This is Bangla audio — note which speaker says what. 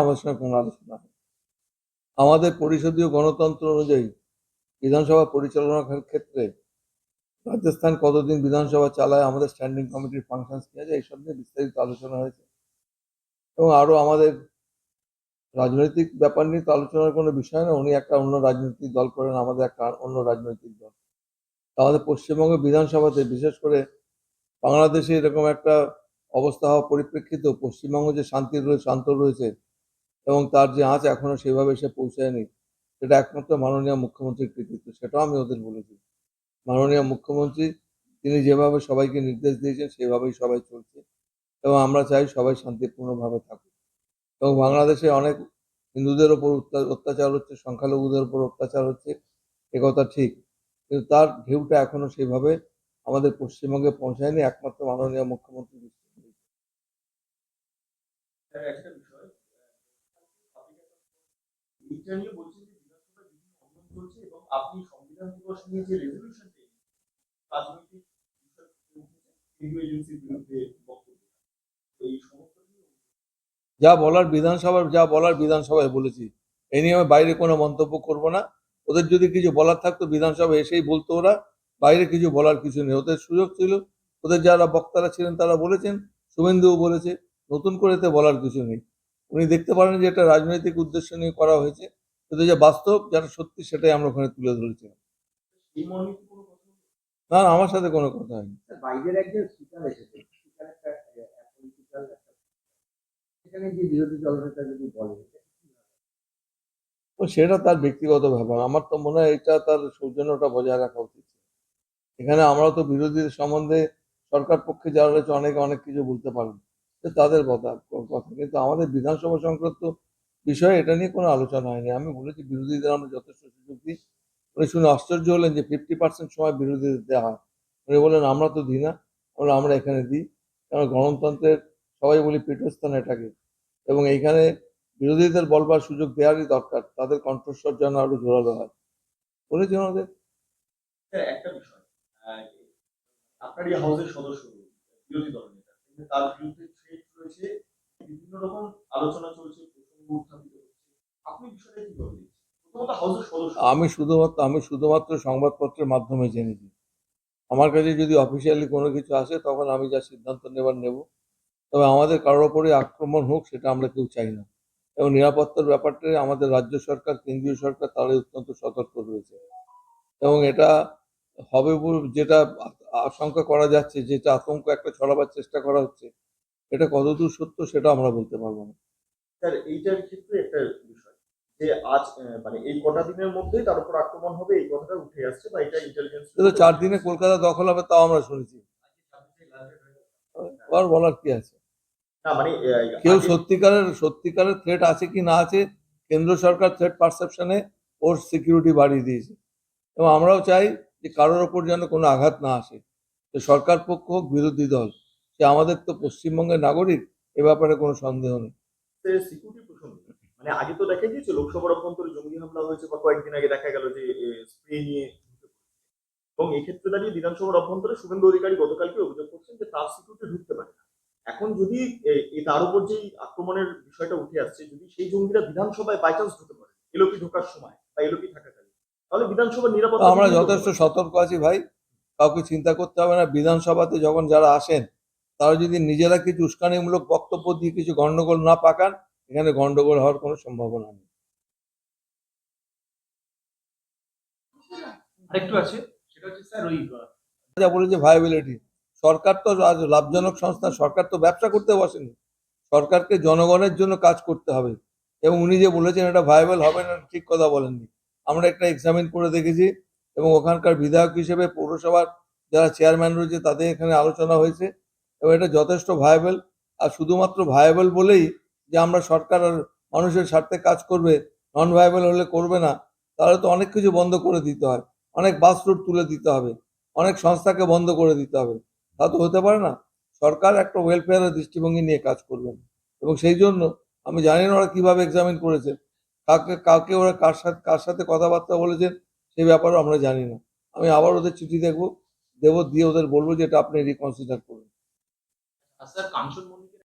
Speaker 1: আমাদের সঙ্গে কোনো আলোচনা হয়। আমাদের পরিষদীয় গণতন্ত্র অনুযায়ী বিধানসভা পরিচালনার ক্ষেত্রে রাজস্থান কতদিন বিধানসভা চালায়, আমাদের স্ট্যান্ডিং কমিটির ফাংশন কি আছে, এইসব নিয়ে বিস্তারিত আলোচনা হয়েছে। এবং আরও আমাদের রাজনৈতিক ব্যাপার নিয়ে তো আলোচনার কোনো বিষয় না, উনি একটা অন্য রাজনৈতিক দল করেন, আমাদের একটা অন্য রাজনৈতিক দল। আমাদের পশ্চিমবঙ্গ বিধানসভাতে বিশেষ করে বাংলাদেশে এরকম একটা অবস্থা হওয়া পরিপ্রেক্ষিত পশ্চিমবঙ্গ যে শান্তি রয়েছে শান্ত রয়েছে এবং তার যে আঁচ এখনও সেভাবে এসে পৌঁছায়নি, সেটা একমাত্র মাননীয় মুখ্যমন্ত্রীর কৃতিত্ব, সেটাও আমি ওদের বলেছি। মাননীয় মুখ্যমন্ত্রী, তিনি যেভাবে সবাইকে নির্দেশ দিয়েছেন, সেভাবেই সবাই চলছে এবং আমরা চাই সবাই শান্তিপূর্ণভাবে থাকুক। এবং বাংলাদেশে অনেক হিন্দুদের ওপর অত্যাচার হচ্ছে, সংখ্যালঘুদের ওপর অত্যাচার হচ্ছে একথা ঠিক। কিন্তু তার ঢেউটা এখনও সেভাবে আমাদের পশ্চিমবঙ্গে পৌঁছায়নি, একমাত্র মাননীয় মুখ্যমন্ত্রী।
Speaker 2: এইটা নিয়ে বলছেন যে বিধানসভায় বিভিন্ন অনিয়ম চলছে এবং আপনি সংবিধান দিবস নিয়ে যে রেজলিউশন রাজনৈতিক
Speaker 1: যা বলার বিধানসভার, যা বলার বিধানসভায় বলেছি এই নিয়ে আমি বাইরে কোনো মন্তব্য করব না। ওদের যদি কিছু বলার থাকতো বিধানসভা এসেই বলতো ওরা। বাইরে কিছু বলার কিছু নেই। ওদের সুযোগ ছিল। ওদের যারা বক্তারা ছিলেন, তারা বলেছেন, শুভেন্দুও বলেছে, নতুন করে এতে বলার কিছু নেই। উনি দেখতে পারেন যে এটা রাজনৈতিক উদ্দেশ্য নিয়ে করা হয়েছে। কিন্তু যে বাস্তব যারা সত্যি সেটাই আমরা ওখানে তুলে ধরেছিলাম
Speaker 2: হলো?
Speaker 1: না আমার সাথে কোনো কথা হয়নি।
Speaker 3: স্যার, বাইরের একজন স্পিকার এসেছে। স্পিকার একটা পলিটিক্যাল একটা সেখানে যে বিরোধী দলনেতা যদি বলে এটা কি হয়?
Speaker 1: তো সেটা তার ব্যক্তিগত ব্যাপার। আমার তো মনে হয় এটা তার সৌজন্যটা বজায় রাখা উচিত। এখানে আমরা তো বিরোধীদের সম্বন্ধে সরকার পক্ষে যারা রয়েছে অনেকে অনেক কিছু বলতে পারেন তো তাদের কথা কথা। কিন্তু আমাদের বিধানসভা সংক্রান্ত বিষয়ে এটা নিয়ে কোনো আলোচনা হয়নি। আমি বলেছি বিরোধীদের আমরা যথেষ্ট সুযোগ দিই। উনি শুনে আশ্চর্য হলেন যে ফিফটি পার্সেন্ট সময় বিরোধীদের দেওয়া হয়। উনি বললেন আমরা তো দিই না। আমরা আমরা এখানে দিই। কারণ গণতন্ত্রের সবাই বলি পীঠস্থান এটাকে। এবং এইখানে বিরোধীদের বলবার সুযোগ দেওয়ারই দরকার। তাদের কণ্ঠস্বর যেন আরও জোরালো হয়। বলেছেন ওদের
Speaker 2: স্যার, একটা বিষয়। হাউসের সদস্য বিরোধী দল নেতা। তার বিরুদ্ধে বিভিন্ন রকম আলোচনা চলছে।
Speaker 1: আমি শুধুমাত্র আমি শুধুমাত্র সংবাদপত্রের মাধ্যমে জেনেছি। আমার কাছে যদি অফিসিয়ালি কোনো কিছু আসে, তখন আমি যা সিদ্ধান্ত নেবার নেব। তবে আমাদের কারোর ওপরে আক্রমণ হোক, সেটা আমরা কেউ চাই না। এবং নিরাপত্তার ব্যাপারটা আমাদের রাজ্য সরকার, কেন্দ্রীয় সরকার তারাই অত্যন্ত সতর্ক রয়েছে। এবং এটা হবে যেটা আশঙ্কা করা যাচ্ছে, যেটা আতঙ্ক একটা ছড়াবার চেষ্টা করা হচ্ছে, এটা কতদূর সত্য সেটা আমরা বলতে পারব না।
Speaker 2: স্যার এইটার ক্ষেত্রে একটা বিষয় যে আজ মানে এই কটা দিনের মধ্যেই তার উপর আক্রমণ হবে এই কথাটা উঠে আসছে বা এটা ইন্টেলিজেন্স
Speaker 1: চার দিনে কলকাতা দখল হবে তাও আমরা শুনেছি। আর বলার কি আছে?
Speaker 2: না মানে
Speaker 1: কেউ সত্যিকারের সত্যিকারের থ্রেট আছে কি না আছে কেন্দ্র সরকার থ্রেট পারসেপশনে ওর সিকিউরিটি বাড়িয়ে দিয়েছে। এবং আমরাও চাই যে কারোর ওপর যেন কোনো আঘাত না আসে। তো সরকার পক্ষ হোক বিরোধী দল সে আমাদের তো পশ্চিমবঙ্গের নাগরিক এ ব্যাপারে কোনো সন্দেহ নেই।
Speaker 2: সিকিউরিটি প্রসঙ্গ মানে আগে তো দেখা গিয়েছে লোকসভার অভ্যন্তরে জঙ্গি হামলা হয়েছে বা কয়েকদিন আগে দেখা গেল যে স্প্রে নিয়ে এবং এক্ষেত্রে দাঁড়িয়ে বিধানসভার অভ্যন্তরে শুভেন্দু অধিকারী গতকালকে অভিযোগ করছেন যে তার সিকিউরিটি ঢুকতে পারে না। এখন যদি তার উপর যেই আক্রমণের বিষয়টা উঠে আসছে যদি সেই জঙ্গিরা বিধানসভায় বাই চান্স ঢুকে পড়ে এলোপি ঢোকার সময় বা এলোপি থাকাকালীন তাহলে বিধানসভার নিরাপত্তা
Speaker 1: আমরা যথেষ্ট সতর্ক আছি ভাই। কাউকে চিন্তা করতে হবে না। বিধানসভাতে যখন যারা আসেন তারা যদি নিজেরা কিছু উস্কানিমূলক বক্তব্য দিয়ে কিছু গণ্ডগোল না পাকান এখানে গন্ডগোল হওয়ার কোনো সম্ভাবনা নেই।
Speaker 4: আরেকটু আছে সেটা হচ্ছে স্যার ওই
Speaker 1: যা বলেছে ভাইবিলিটি সরকার তো আজ লাভজনক সংস্থা সরকার তো ব্যবসা করতে বসেনি। সরকারকে জনগণের জন্য কাজ করতে হবে। এবং উনি যে বলেছেন এটা ভাইবেল হবে না ঠিক কথা বলেননি। আমরা একটা এক্সামিন করে দেখেছি এবং ওখানকার বিধায়ক হিসেবে পৌরসভার যারা চেয়ারম্যান রয়েছে তাদের এখানে আলোচনা হয়েছে। এবং এটা যথেষ্ট ভায়াবল আর শুধুমাত্র ভায়াবল বলেই যে আমরা সরকার আর মানুষের স্বার্থে কাজ করবে নন ভায়াবল হলে করবে না, তাহলে তো অনেক কিছু বন্ধ করে দিতে হয়। অনেক বাস রুট তুলে দিতে হবে, অনেক সংস্থাকে বন্ধ করে দিতে হবে। তা তো হতে পারে না। সরকার একটা ওয়েলফেয়ারের দৃষ্টিভঙ্গি নিয়ে কাজ করবেন এবং সেই জন্য আমি জানি না ওরা কীভাবে এক্সামিন করেছে। কাকে কাকে ওরা কার সাথে কার সাথে কথাবার্তা বলেছেন সেই ব্যাপারেও আমরা জানি না। আমি আবার ওদের চিঠি দেখব, দেবো, দিয়ে ওদের বলব যে এটা আপনি রিকনসিডার করুন।
Speaker 4: আর স্যার কাঞ্চনমণি